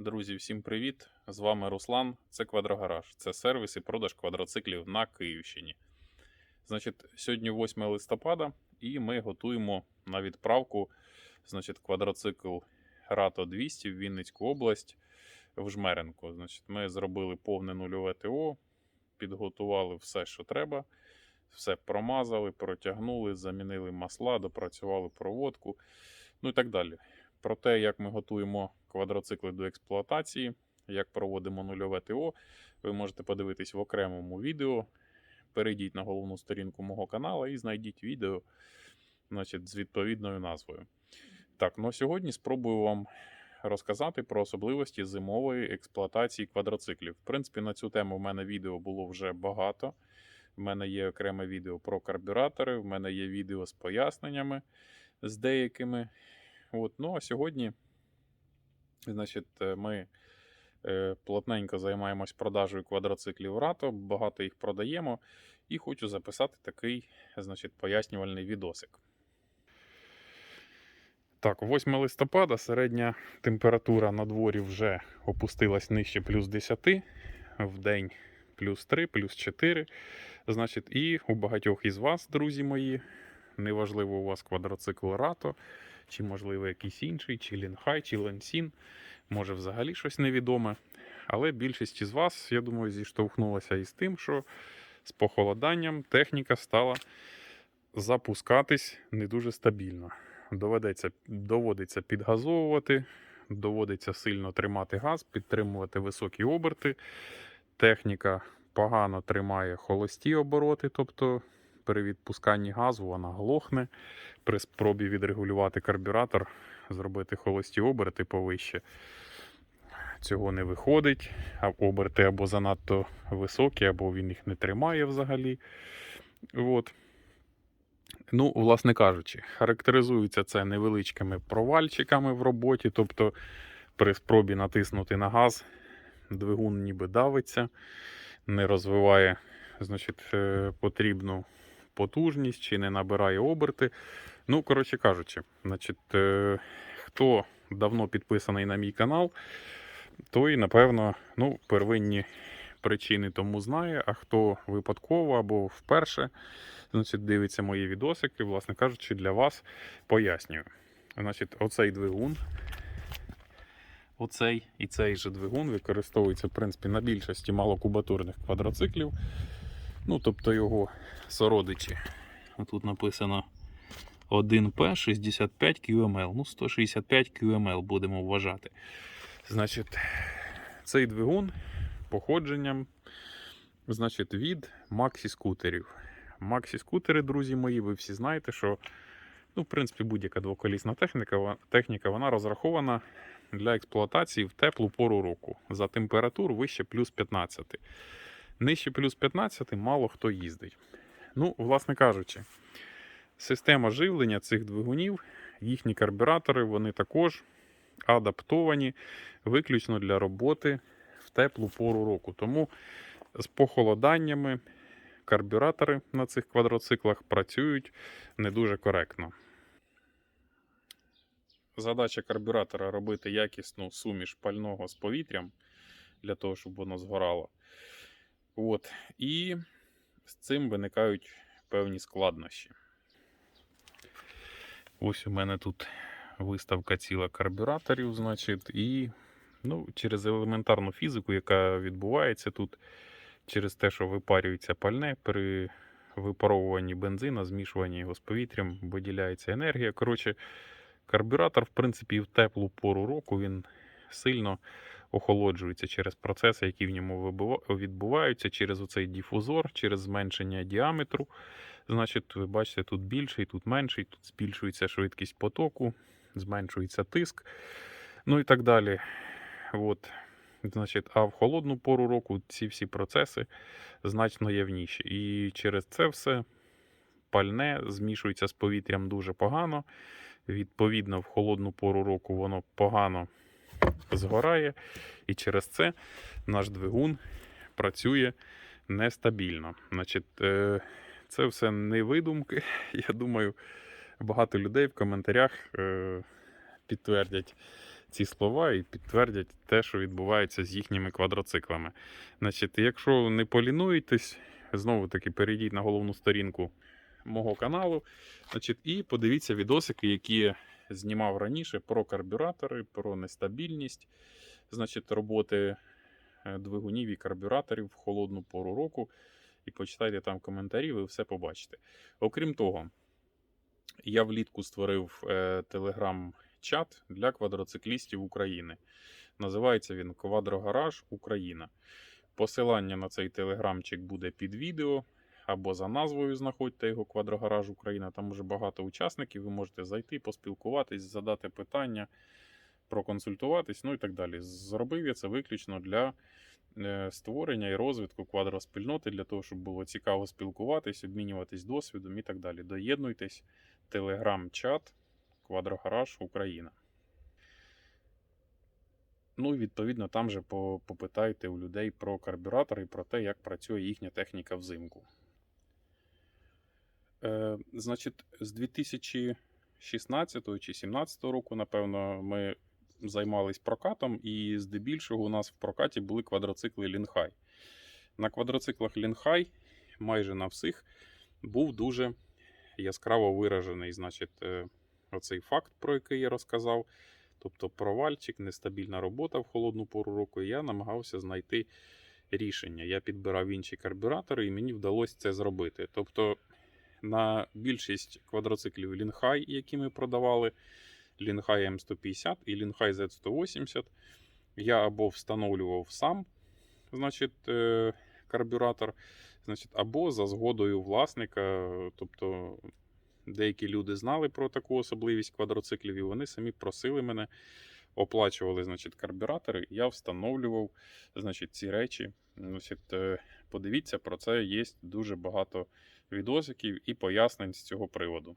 Друзі, всім привіт! З вами Руслан. Це Квадрогараж. Це сервіс і продаж квадроциклів на Київщині. Значить, сьогодні 8 листопада, і ми готуємо на відправку значить, квадроцикл Рато 200 в Вінницьку область в Жмеренко. Значить, ми зробили повне нульове ТО, підготували все, що треба. Все промазали, протягнули, замінили масла, допрацювали проводку, ну і так далі. Про те, як ми готуємо квадроцикли до експлуатації, як проводимо нульове ТО, ви можете подивитись в окремому відео. Перейдіть на головну сторінку мого каналу і знайдіть відео значить, з відповідною назвою. Так, ну сьогодні спробую вам розказати про особливості зимової експлуатації квадроциклів. В принципі, на цю тему в мене відео було вже багато. В мене є окреме відео про карбюратори, в мене є відео з поясненнями з деякими. От, ну а сьогодні, значить, е, ми е, плотненько займаємось продажею квадроциклів Рато, багато їх продаємо, і хочу записати такий, значить, пояснювальний відосик. Так, 8 листопада середня температура на дворі вже опустилась нижче плюс 10, в день плюс 3, плюс 4. Значить, і у багатьох із вас, друзі мої, неважливо, у вас квадроцикл Рато, чи, можливо, якийсь інший, чи Лінхай, чи Ленсін, може взагалі щось невідоме. Але більшість із вас, я думаю, зіштовхнулася із тим, що з похолоданням техніка стала запускатись не дуже стабільно. Доведеться, доводиться підгазовувати, доводиться сильно тримати газ, підтримувати високі оберти. Техніка погано тримає холості обороти, тобто при відпусканні газу вона глохне. При спробі відрегулювати карбюратор, зробити холості оберти повище. Цього не виходить, а оберти або занадто високі, або він їх не тримає взагалі. От. Ну, власне кажучи, характеризується це невеличкими провальчиками в роботі, тобто при спробі натиснути на газ, двигун ніби давиться, не розвиває значить, е, потрібну потужність чи не набирає оберти. Ну, коротше кажучи, значить, е, хто давно підписаний на мій канал, той, напевно, ну, первинні причини тому знає, а хто випадково або вперше значить, дивиться мої відосики, власне кажучи, для вас пояснюю. Значить, оцей двигун. Оцей і цей же двигун використовується, в принципі, на більшості малокубатурних квадроциклів. Ну, тобто його сородичі. Тут написано 1P 65 QML. Ну, 165 QML будемо вважати. Значить, цей двигун походженням значить, від Maxi скутерів. Maxi скутери, друзі мої, ви всі знаєте, що ну, в принципі, будь-яка двоколісна техніка, техніка вона розрахована для експлуатації в теплу пору року за температур вище плюс 15. Нижче плюс 15 мало хто їздить. Ну, власне кажучи, система живлення цих двигунів, їхні карбюратори, вони також адаптовані виключно для роботи в теплу пору року. Тому з похолоданнями карбюратори на цих квадроциклах працюють не дуже коректно. Задача карбюратора робити якісну суміш пального з повітрям для того, щоб воно згорало. От. І з цим виникають певні складнощі. Ось у мене тут виставка ціла карбюраторів, значить, і ну, через елементарну фізику, яка відбувається тут, через те, що випарюється пальне при випаровуванні бензина, змішуванні його з повітрям, виділяється енергія. Коротше, карбюратор, в принципі, в теплу пору року він сильно охолоджується через процеси, які в ньому відбуваються, через оцей дифузор, через зменшення діаметру. Значить, ви бачите, тут більший, тут менший, тут збільшується швидкість потоку, зменшується тиск, ну і так далі. От. Значить, а в холодну пору року ці всі процеси значно явніші. І через це все пальне змішується з повітрям дуже погано. Відповідно, в холодну пору року воно погано згорає, і через це наш двигун працює нестабільно. Значить, е, це все не видумки. Я думаю, багато людей в коментарях е, підтвердять ці слова і підтвердять те, що відбувається з їхніми квадроциклами. Значить, якщо не полінуєтесь, знову таки перейдіть на головну сторінку мого каналу. Значить, і подивіться відосики, які знімав раніше про карбюратори, про нестабільність значить, роботи е, двигунів і карбюраторів в холодну пору року. І почитайте там коментарі, ви все побачите. Окрім того, я влітку створив е, телеграм-чат для квадроциклістів України. Називається він Квадрогараж Україна. Посилання на цей телеграмчик буде під відео або за назвою знаходьте його Квадрогараж Україна. Там уже багато учасників. Ви можете зайти, поспілкуватись, задати питання, проконсультуватись, ну і так далі. Зробив я це виключно для е, створення і розвитку квадроспільноти, для того, щоб було цікаво спілкуватись, обмінюватись досвідом і так далі. Доєднуйтесь, телеграм-чат Квадрогараж Україна. Ну і відповідно там же попитайте у людей про карбюратор і про те, як працює їхня техніка взимку. Е, значить, з 2016 чи 2017 року, напевно, ми займались прокатом, і здебільшого у нас в прокаті були квадроцикли Лінхай. На квадроциклах Лінхай майже на всіх був дуже яскраво виражений, значить, е, оцей факт, про який я розказав. Тобто провальчик, нестабільна робота в холодну пору року. І я намагався знайти рішення. Я підбирав інші карбюратори, і мені вдалося це зробити. Тобто, на більшість квадроциклів Лінхай, які ми продавали, Лінхай М150 і Лінхай Z180, я або встановлював сам, значить, е, карбюратор, значить, або за згодою власника. Тобто, деякі люди знали про таку особливість квадроциклів, і вони самі просили мене, оплачували значить, карбюратори. Я встановлював значить, ці речі. Значить, е, подивіться, про це є дуже багато відосиків і пояснень з цього приводу.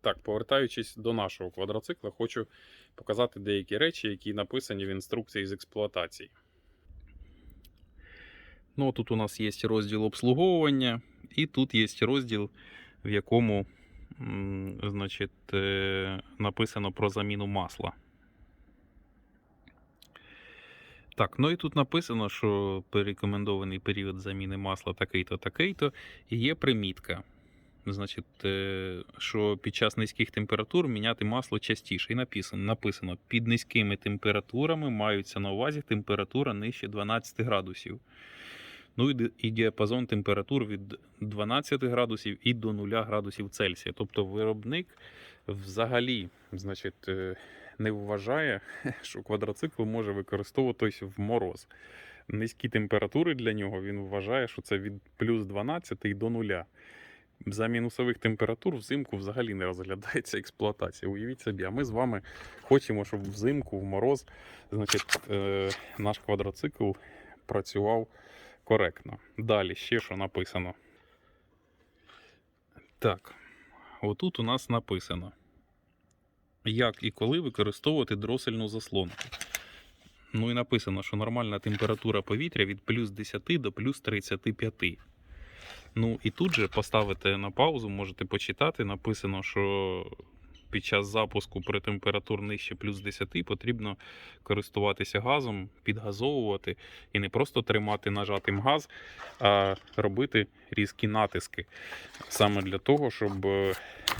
Так, повертаючись до нашого квадроцикла, хочу показати деякі речі, які написані в інструкції з експлуатації. Ну, тут у нас є розділ обслуговування, і тут є розділ, в якому значить, е, написано про заміну масла. Так, ну і тут написано, що порекомендований період заміни масла такий-то, такий-то, і є примітка. Значить, е, що під час низьких температур міняти масло частіше. І написано, написано під низькими температурами маються на увазі температура нижче 12 градусів. Ну і, діапазон температур від 12 градусів і до 0 градусів Цельсія. Тобто виробник взагалі значить, е, не вважає, що квадроцикл може використовуватись в мороз. Низькі температури для нього він вважає, що це від плюс 12 до 0. За мінусових температур взимку взагалі не розглядається експлуатація. Уявіть собі, а ми з вами хочемо, щоб взимку, в мороз, значить, е, наш квадроцикл працював коректно. Далі ще що написано. Так, отут у нас написано, як і коли використовувати дросельну заслонку. Ну і написано, що нормальна температура повітря від плюс 10 до плюс 35. Ну і тут же поставите на паузу, можете почитати. Написано, що під час запуску при температур нижче плюс 10 потрібно користуватися газом, підгазовувати і не просто тримати нажатим газ, а робити різкі натиски. Саме для того, щоб е,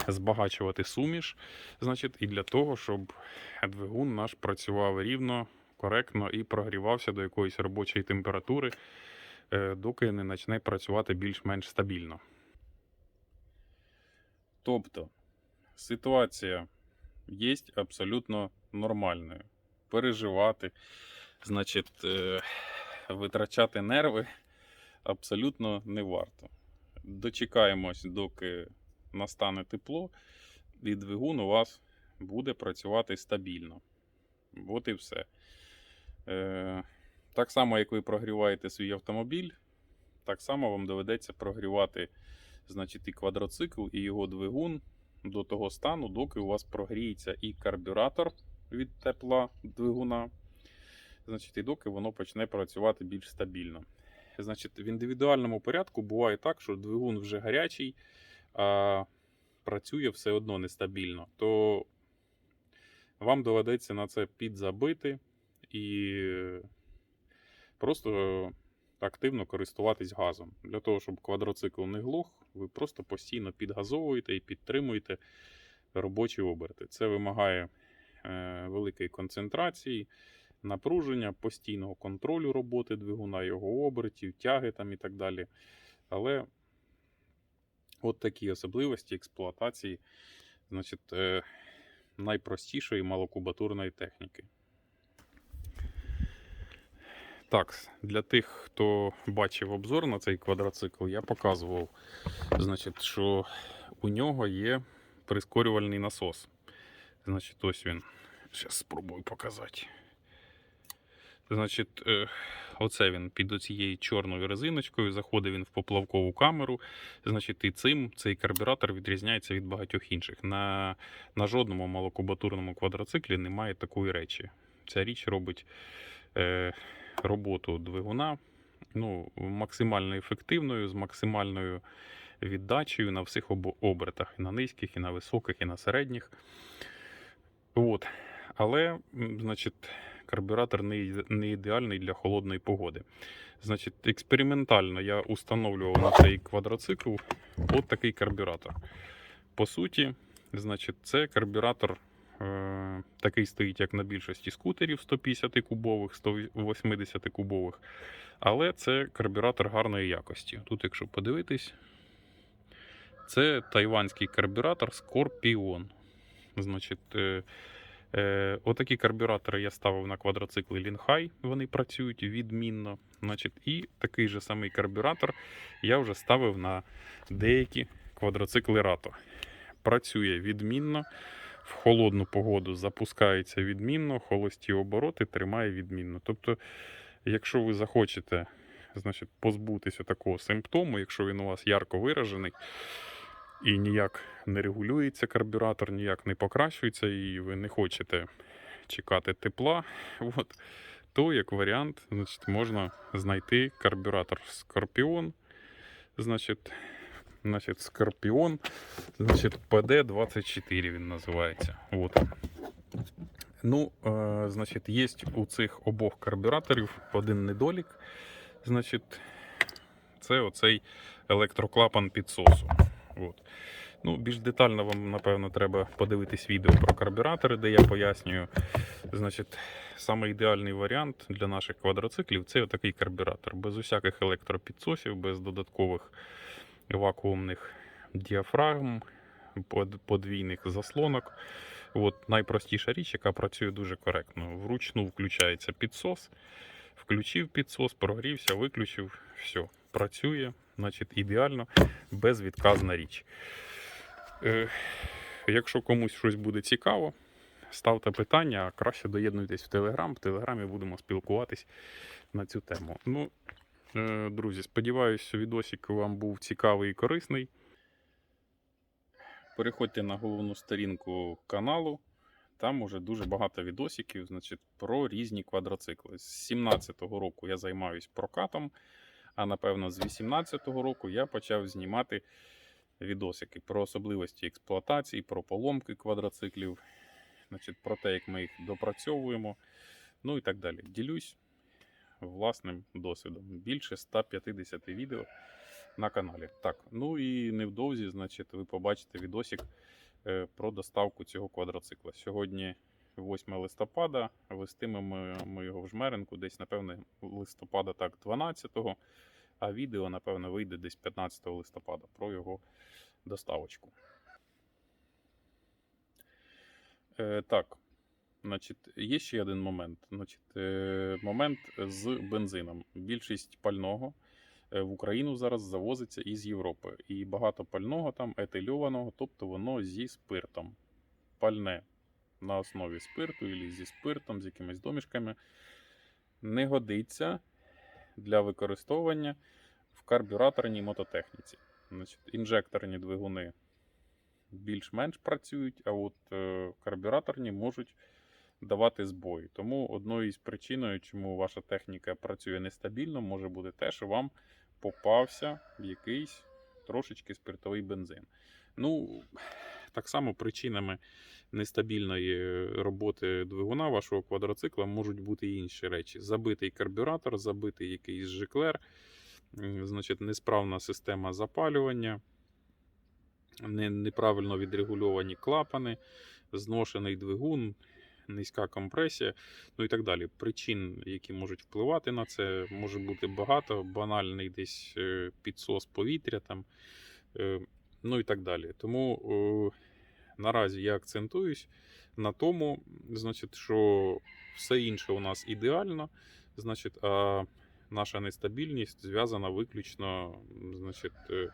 збагачувати суміш, значить, і для того, щоб двигун наш працював рівно, коректно і прогрівався до якоїсь робочої температури, е, доки не почне працювати більш-менш стабільно. Тобто ситуація є абсолютно нормальною. Переживати, значить, е, витрачати нерви абсолютно не варто. Дочекаємось, доки настане тепло, і двигун у вас буде працювати стабільно. От і все. Е, так само, як ви прогріваєте свій автомобіль, так само вам доведеться прогрівати значить, і квадроцикл, і його двигун до того стану, доки у вас прогріється і карбюратор від тепла двигуна, значить, і доки воно почне працювати більш стабільно. Значить, в індивідуальному порядку буває так, що двигун вже гарячий, а працює все одно нестабільно. То вам доведеться на це підзабити і просто активно користуватись газом. Для того, щоб квадроцикл не глох, ви просто постійно підгазовуєте і підтримуєте робочі оберти. Це вимагає е, великої концентрації, напруження, постійного контролю роботи двигуна, його обертів, тяги там і так далі. Але от такі особливості експлуатації значить, е, найпростішої малокубатурної техніки. Так, для тих, хто бачив обзор на цей квадроцикл, я показував, значить, що у нього є прискорювальний насос. Значить, ось він. Зараз спробую показати. Значить, е, оце він під оцією чорною резиночкою, заходить він в поплавкову камеру. Значить, і цим цей карбюратор відрізняється від багатьох інших. На, на жодному малокубатурному квадроциклі немає такої речі. Ця річ робить е, роботу двигуна ну, максимально ефективною, з максимальною віддачею на всіх обертах, і на низьких, і на високих, і на середніх. От. Але, значить, карбюратор не, ідеальний для холодної погоди. Значить, експериментально я установлював на цей квадроцикл от такий карбюратор. По суті, значить, це карбюратор е, такий стоїть, як на більшості скутерів 150 кубових, 180 кубових. Але це карбюратор гарної якості. Тут, якщо подивитись, це тайванський карбюратор Scorpion. Значить, е, е, отакі карбюратори я ставив на квадроцикли Лінхай, вони працюють відмінно. Значить, і такий же самий карбюратор я вже ставив на деякі квадроцикли Рато. Працює відмінно, в холодну погоду запускається відмінно, холості обороти тримає відмінно. Тобто, якщо ви захочете значить, позбутися такого симптому, якщо він у вас ярко виражений, і ніяк не регулюється карбюратор, ніяк не покращується, і ви не хочете чекати тепла, от, то як варіант значить, можна знайти карбюратор Скорпіон. Значить, значить, Скорпіон, значить, PD24 він називається. От. Ну, е, значить, є у цих обох карбюраторів один недолік. Значить, це оцей електроклапан підсосу. От. Ну, більш детально вам, напевно, треба подивитись відео про карбюратори, де я пояснюю. Значить, саме ідеальний варіант для наших квадроциклів це такий карбюратор. Без усяких електропідсосів, без додаткових вакуумних діафрагм, подвійних заслонок. От найпростіша річ, яка працює дуже коректно. Вручну включається підсос, включив підсос, прогрівся, виключив, все, працює, значить, ідеально, безвідказна річ. Е, якщо комусь щось буде цікаво, ставте питання, а краще доєднуйтесь в Телеграм. В Телеграмі будемо спілкуватись на цю тему. Ну, е, друзі, сподіваюся, відосик вам був цікавий і корисний. Переходьте на головну сторінку каналу. Там уже дуже багато відосиків значить, про різні квадроцикли. З 17-го року я займаюся прокатом, а напевно, з 18-го року я почав знімати відосики про особливості експлуатації, про поломки квадроциклів, значить, про те, як ми їх допрацьовуємо, ну і так далі. Ділюсь власним досвідом. Більше 150 відео на каналі. Так, ну і невдовзі, значить, ви побачите відосик е, про доставку цього квадроцикла. Сьогодні 8 листопада, вестимемо ми його в жмеренку, десь, напевне, листопада, так, 12-го, а відео, напевно, вийде десь 15 листопада про його доставочку. Е, так, значить, є ще один момент. Значить, е, момент з бензином. Більшість пального е, в Україну зараз завозиться із Європи. І багато пального там етильованого, тобто воно зі спиртом. Пальне на основі спирту або зі спиртом, з якимись домішками, не годиться для використовування в карбюраторній мототехніці. Значить, інжекторні двигуни більш-менш працюють, а от е, карбюраторні можуть давати збої. Тому одною із причиною, чому ваша техніка працює нестабільно, може бути те, що вам попався якийсь трошечки спиртовий бензин. Ну, так само причинами нестабільної роботи двигуна вашого квадроцикла можуть бути і інші речі. Забитий карбюратор, забитий якийсь жиклер, значить, несправна система запалювання, неправильно відрегульовані клапани, зношений двигун, низька компресія, ну і так далі. Причин, які можуть впливати на це, може бути багато, банальний десь е, підсос повітря там, е, ну і так далі. Тому наразі я акцентуюсь на тому, значить, що все інше у нас ідеально, значить, а наша нестабільність зв'язана виключно значить, е,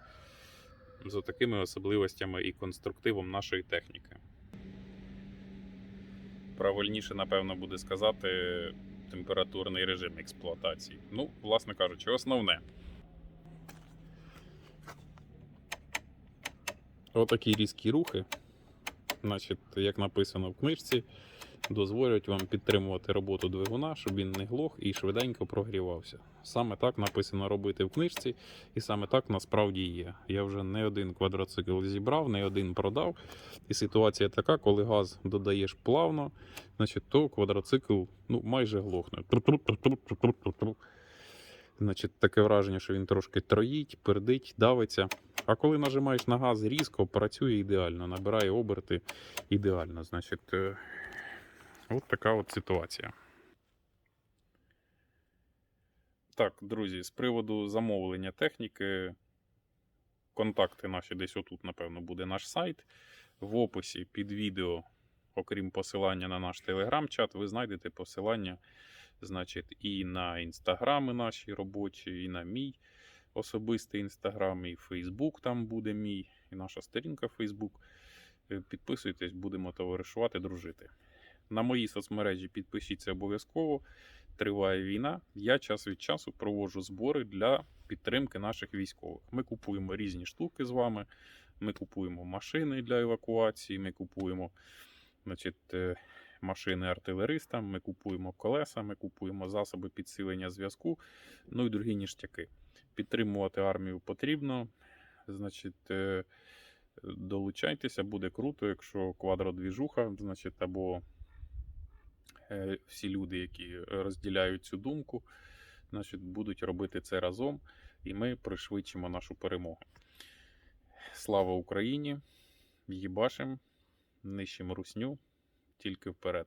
з такими особливостями і конструктивом нашої техніки. Правильніше, напевно, буде сказати температурний режим експлуатації. Ну, власне кажучи, основне. Отакі різкі рухи, значить, як написано в книжці, дозволять вам підтримувати роботу двигуна, щоб він не глох і швиденько прогрівався. Саме так написано робити в книжці, і саме так насправді є. Я вже не один квадроцикл зібрав, не один продав. І ситуація така, коли газ додаєш плавно, значить, то квадроцикл ну, майже глохне. Значить, таке враження, що він трошки троїть, пердить, давиться. А коли нажимаєш на газ різко, працює ідеально, набирає оберти ідеально. Значить, е, от така от ситуація. Так, друзі, з приводу замовлення техніки, контакти наші десь отут, напевно, буде наш сайт. В описі під відео, окрім посилання на наш телеграм-чат, ви знайдете посилання значить, і на інстаграми наші робочі, і на мій особистий інстаграм, і Фейсбук там буде мій, і наша сторінка Фейсбук. Е, Підписуйтесь, будемо товаришувати, дружити. На мої соцмережі підпишіться обов'язково. Триває війна. Я час від часу проводжу збори для підтримки наших військових. Ми купуємо різні штуки з вами. Ми купуємо машини для евакуації, ми купуємо значить, е, машини артилеристам, ми купуємо колеса, ми купуємо засоби підсилення зв'язку, ну і другі ніштяки. Підтримувати армію потрібно. Значить, е, долучайтеся, буде круто, якщо квадродвіжуха, значить, або е, всі люди, які розділяють цю думку, значить, будуть робити це разом, і ми пришвидшимо нашу перемогу. Слава Україні! Їбашим, нищимо русню, тільки вперед.